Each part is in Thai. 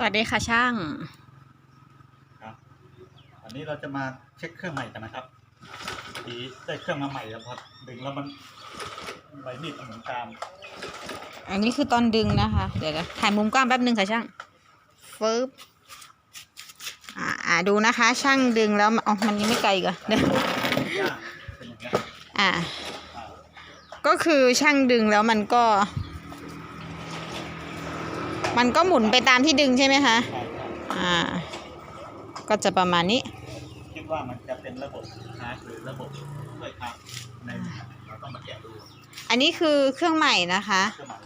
สวัสดีค่ะช่างครับอันนี้เราจะมาเช็คเครื่องใหม่กันนะครับทีได้เครื่องมาใหม่แล้วพอดึงแล้วมันใบมีดมันหมุนตาม อันนี้คือตอนดึงนะคะ เดี๋ยวนะถ่ายมุมกว้างแป๊บนึงค่ะช่างฟึบอ่าอ่าดูนะคะ ช่างดึงแล้วอ๋อมันยังไม่ไกลอีก่อนเดี๋ยวยากเป็นอย่างเงี้ยอ่าอ่า ก็คือช่างดึงแล้วมันก็ มันก็หมุนไปตามที่ดึงใช่ไหมคะ ใช่ใช่อ่า ก็จะประมาณนี้ คิดว่ามันจะเป็นระบบฮาร์ดหรือระบบด้วยครับในเราต้องมาแกะดูอันนี้คือเครื่องใหม่นะคะ เครื่องใหม่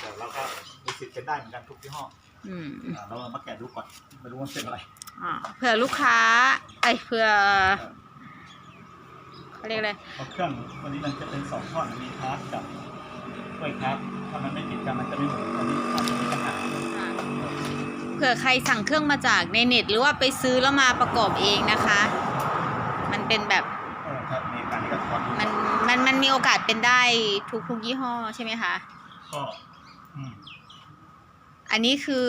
แต่เราก็มีสิทธิ์เป็นได้เหมือนกันทุกยี่ห้ออืมอ่าเรามาแกะดูก่อนไม่รู้ว่าเป็นอะไรอ่าเผื่อลูกค้า ไอยเผื่อเขาเรียกอะไร เพราะเครื่องวันนี้มันจะเป็นสองท่อนมีฮาร์ดกับด้วยครับ ถ้ามันไม่ติดกันมันจะไม่หมุนอันนี้ถ้ามันมีปัญหาเผื่อใครสั่งเครื่องมาจากในเน็ต หรือว่าไปซื้อแล้วมาประกอบเองนะคะ มันเป็นแบบเออครับมีการนี้ก็ถอดดูมันมันมันมีโอกาสเป็นได้ทุกทุกยี่ห้อใช่ไหมคะ ก็อืมอันนี้คือ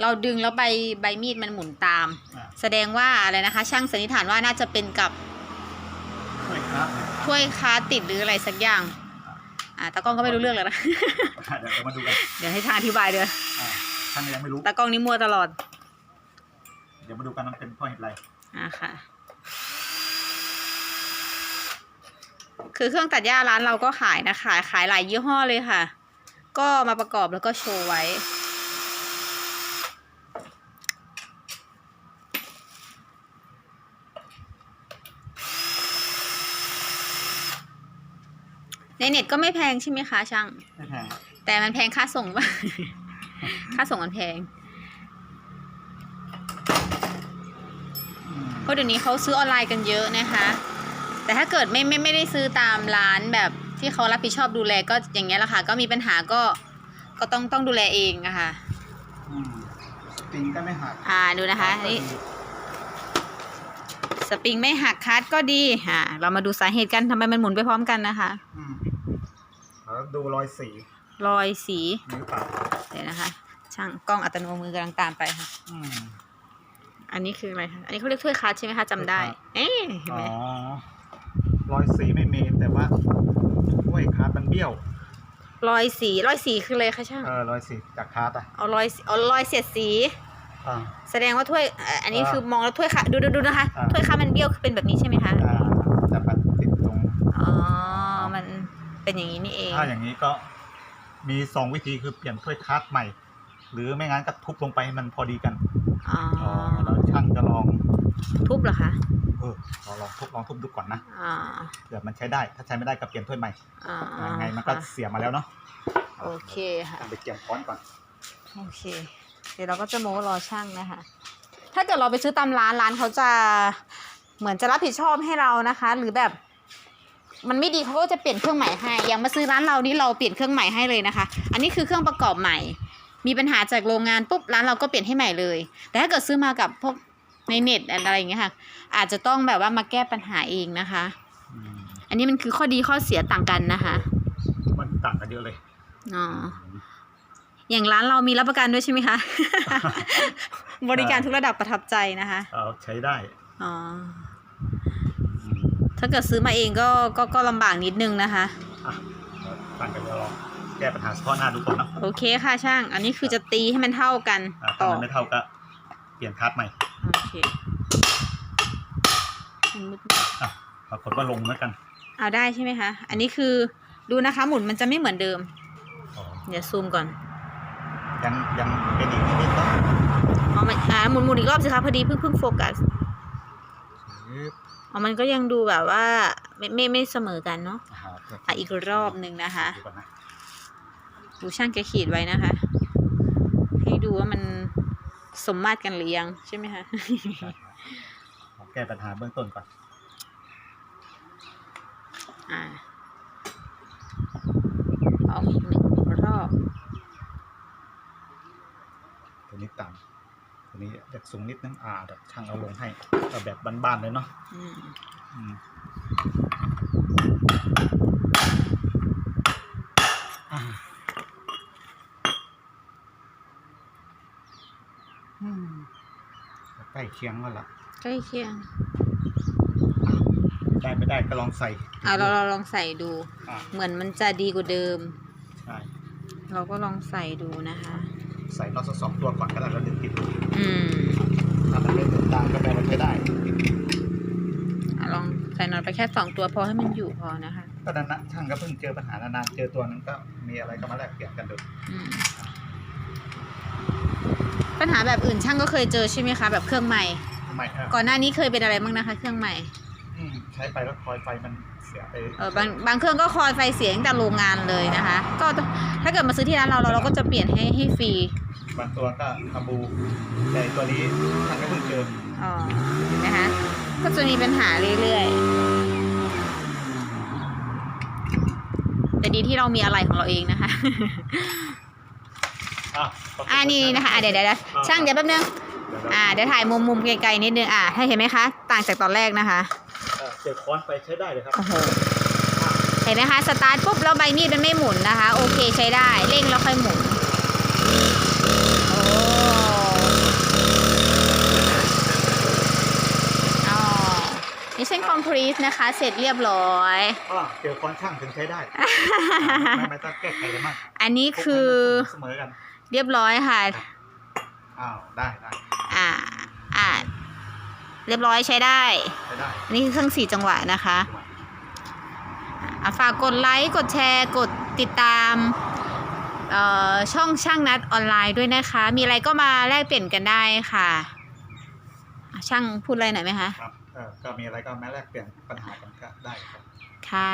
เราดึงแล้วใบใบมีดมันหมุนตาม อ่าแสดงว่าอะไรนะคะ ช่างสันนิษฐานว่าน่าจะเป็นกับช่วยครับถ้วยค้าติดหรืออะไรสักอย่าง อ่าตากล้องก็ไม่รู้เรื่องแล้วนะ เดี๋ยวเรามาดูกันเดี๋ยวให้ช่างอธิบายเดี๋ยวอ่าท่านยังไม่รู้ ตากล้องนี่มัวตลอด เดี๋ยวมาดูกันมันเป็นเพราะเหตุอะไรอ่าค่ะ คือเครื่องตัดหญ้าร้านเราก็ขายนะขายขายหลายยี่ห้อเลยค่ะ ก็มาประกอบแล้วก็โชว์ไว้ เน็ตก็ไม่แพงใช่ไหมคะช่าง ไม่แพงแต่มันแพงค่าส่งป่ะ ค่าส่งมันแพงอืมเพราะเดี๋ยวนี้เขาซื้อออนไลน์กันเยอะนะคะ แต่ถ้าเกิดไม่ไม่ไม่ได้ซื้อตามร้านแบบที่เขารับผิดชอบดูแลก็อย่างเงี้ยแหละค่ะ ก็มีปัญหาก็ก็ต้องต้องดูแลเองอะค่ะอืมสปริงก็ไม่หัก อ่าดูนะคะนี่สปริงไม่หักคัดก็ดีอ่าเรามาดูสาเหตุกันทำไมมันหมุนไปพร้อมกันนะคะอืม แล้วดูรอยสีรอยสีหรือเปล่าเดี๋ยวนะคะ ช่างกล้องอัตโนมือกำลังตามไปค่ะ อืมอันนี้คืออะไรคะอันนี้เขาเรียกถ้วยคัดใช่ไหมคะจำได้ถ้วยคัดเอ๊ะเห็นอ๋ไหมอรอยสีไม่มีแต่ว่าห้วยคาร์ดมันเบี้ยวรอยสีรอยสีคืออะไรคะช่างเออรอยสีจากคาร์ดอะเอารอยเอารอยเสียดสี อ่า แสดงว่าถ้วยเอ่ออันนี้อ่าคือมองแล้วถ้วยค่ะดูดูดูนะคะอ่า ถ้วยค่ะมันเบี้ยวคือเป็นแบบนี้ใช่ไหมคะอ่าจะมาติดตรงอ๋อมัน เป็นอย่างนี้นี่เอง ถ้าอย่างนี้ก็มีสองวิธีคือเปลี่ยนถ้วยคาร์ดใหม่ หรือไม่งั้นก็ทุบลงไปให้มันพอดีกันอ๋อแล้วช่างจะลองทุบเหรอคะเออลองลองทุบลองทุบดูก่อนนะอ่าเผื่อมันใช้ได้ถ้าใช้ไม่ได้ก็เปลี่ยนถ้วยใหม่อ่ายังไงมันก็ค่ะเสียมาแล้วเนาะโอเคค่ะต้องไปเกี่ยมค้อนก่อนโอเค เดี๋ยวเราก็จะโม้รอช่างนะคะ ถ้าเกิดเราไปซื้อตามร้านร้านเขาจะเหมือนจะรับผิดชอบให้เรานะคะ หรือแบบ มันไม่ดีเขาก็จะเปลี่ยนเครื่องใหม่ให้ อย่างมาซื้อร้านเรานี่เราเปลี่ยนเครื่องใหม่ให้เลยนะคะ อันนี้คือเครื่องประกอบใหม่ มีปัญหาจากโรงงานปุ๊บร้านเราก็เปลี่ยนให้ใหม่เลย แต่ถ้าเกิดซื้อมากับพวกในเน็ตอะไรอย่างเงี้ยค่ะ อาจจะต้องแบบว่ามาแก้ปัญหาเองนะคะอืมอันนี้มันคือข้อดีข้อเสียต่างกันนะคะ มันต่างกันเยอะเลยอ๋อ อย่างร้านเรามีรับประกันด้วยใช่ไหมคะ บริการทุกระดับประทับใจนะคะ เออใช้ได้ อ๋ออืม ถ้าเกิดซื้อมาเองก็ก็ก็ลำบากนิดนึงนะคะ อะต่างกันเดี๋ยวลองแก้ปัญหาเฉพาะหน้าดูก่อนเนาะโอเคค่ะช่าง อันนี้คือจะตีให้มันเท่ากันอะถ้าต่อมันไม่เท่าก็เปลี่ยนคาร์ดใหม่โอเคมันมืดอะปรากฏว่าลงเหมือนกันเอาได้ใช่ไหมคะ อันนี้คือดูนะคะ หมุนมันจะไม่เหมือนเดิม อ๋อเดี๋ยวซูมก่อนยังยังเป็นอีกนิดๆเนาะอ๋อมันอ่าหมุนหมุนอีกรอบสิคะพอดีเพิ่งเพิ่งโฟกัสปึ๊บ อ๋อมันก็ยังดูแบบว่าไม่ไม่ไม่เสมอกันเนาะอ่าอะอีกรอบหนึ่งนะคะดูก่อนนะดูช่างแกขีดไว้นะคะ ให้ดูว่ามันสมมาตรกันหรือยังใช่ไหมคะใช่ครับขอแก้ปัญหาเบื้องต้นก่อนอ่าออกอีกหนึ่งรอบตัวนี้ต่ำตัว นี้อยากสูงนิดนึงอ่าเดี๋ยวช่างเอาลงให้เอาแบบบ้านๆเลยเนาะอืมอืมอ่าอืมใกล้เคียงแล้วล่ะ ใกล้เคียงได้ไม่ได้ก็ลองใส่เอาเราเราลองใส่ดู อ่าเหมือนมันจะดีกว่าเดิม ใช่ เราก็ลองใส่ดูนะคะ ใส่น็อตสักสองตัวก่อนก็ได้แล้วดึงติดอืมถ้ามันไม่หมุนตามก็แปลว่าใช้ได้อะลองใส่น็อตไปแค่สองตัวพอให้มันอยู่พอนะคะ ก็นั้นนะช่างก็เพิ่งเจอปัญหานานๆเจอตัวนึงก็มีอะไรก็มาแลกเปลี่ยนกันดูอืมปัญหาแบบอื่นช่างก็เคยเจอใช่ไหมคะ แบบเครื่องใหม่ ทำไมอะก่อนหน้านี้เคยเป็นอะไรบ้างนะคะ เครื่องใหม่อืมใช้ไปแล้วคอยไฟมันเสียไปเออบางบางเครื่องก็คอยไฟเสียตั้งแต่โรงงานเลยนะคะ ก็ถ้าเกิดมาซื้อที่ร้านเราเราเราก็จะเปลี่ยนให้ให้ฟรีบางตัวก็คาบูแต่ตัวนี้ช่างก็เพิ่งเจออ๋อเห็นไหมคะก็จะมีปัญหาเรื่อยๆ แต่ดีที่เรามีอะไรของเราเองนะคะอะอ่านี่นะคะอะเดี๋ยวเดี๋ยวเดี๋ยวช่างเดี๋ยวแป๊บนึง อ่าเดี๋ยวถ่ายมุมมุมไกลๆนิดนึงอ่าให้เห็นไหมคะ ต่างจากตอนแรกนะคะ เออเจอค้อนไปใช้ได้เลยครับโอ้โหเห็นไหมคะสตาร์ทปุ๊บแล้วใบมีดมันไม่หมุนนะคะ โอเคใช้ได้เร่งแล้วค่อยหมุนโอ้อ๋อมิชชั่นคอมพลีทนะคะ เสร็จเรียบร้อยอะเจอค้อนช่างถึงใช้ได้ ไม่ไม่ต้องแก้ไขเลยมากอันนี้คือเสมอกัน เรียบร้อยค่ะ อ้าว ได้ได้อ่าอ่า เรียบร้อยใช้ได้ใช้ได้อันนี่คือเครื่องสี่จังหวะนะคะอะฝากกดไลค์กดแชร์ กดติดตามเอ่อช่องช่างนัดออนไลน์ด้วยนะคะ มีอะไรก็มาแลกเปลี่ยนกันได้ค่ะอะช่างพูดอะไรหน่อยไหมคะครับเออก็มีอะไรก็แม้แลกเปลี่ยนปัญหากันก็ได้ครับ ค่ะ